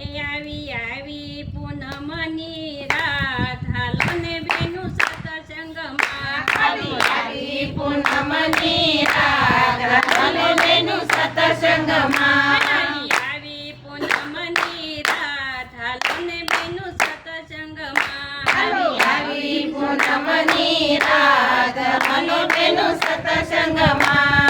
એ આવી આવી પૂનમની રાત હાલો ને બેનુ સતસંગમાં આવી આવી પૂનમની રાત હાલો ને બેનુ સતસંગમાં આવી આવી પૂનમની રાત હાલો ને બેનુ સતસંગમાં આવી આવી પૂનમની રાત હાલો બેનુ સતસંગમાં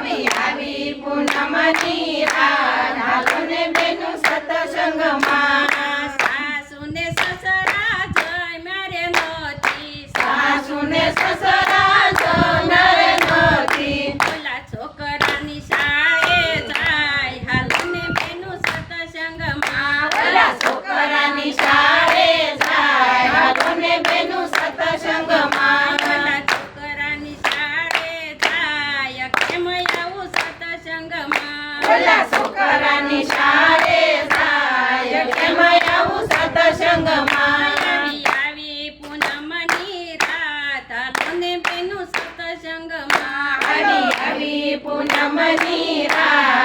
આવી આવી પૂનમની રા નાલોને બેનું मा સત્સંગમાં આવી પૂનમની રાત. હાલોને બેનું સત્સંગમાં. આવી આવી પૂનમની રાત.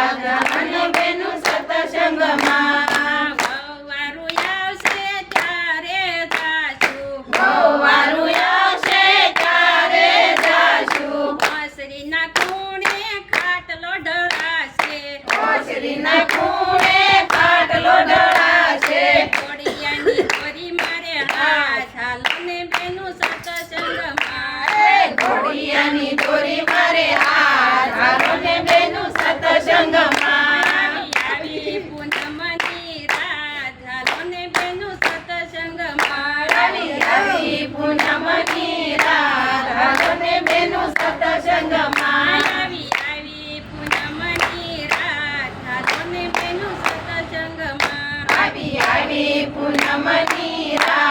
पुनमनीरा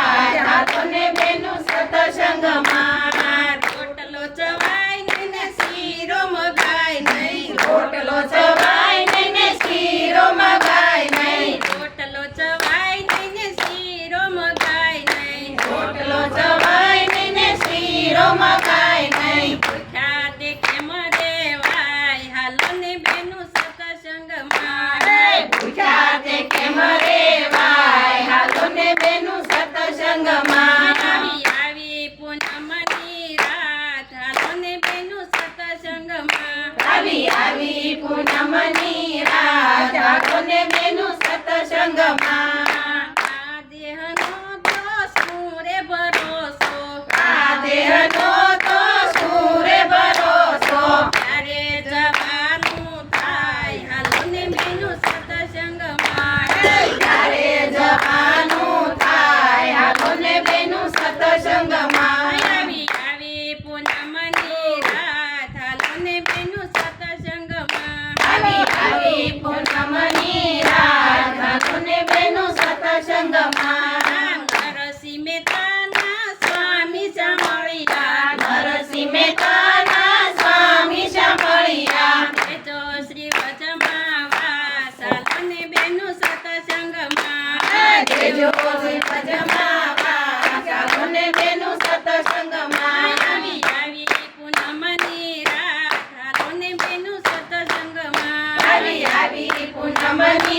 ગુણમની રાજા કોને મેનું સતસંગમાં? കമലീ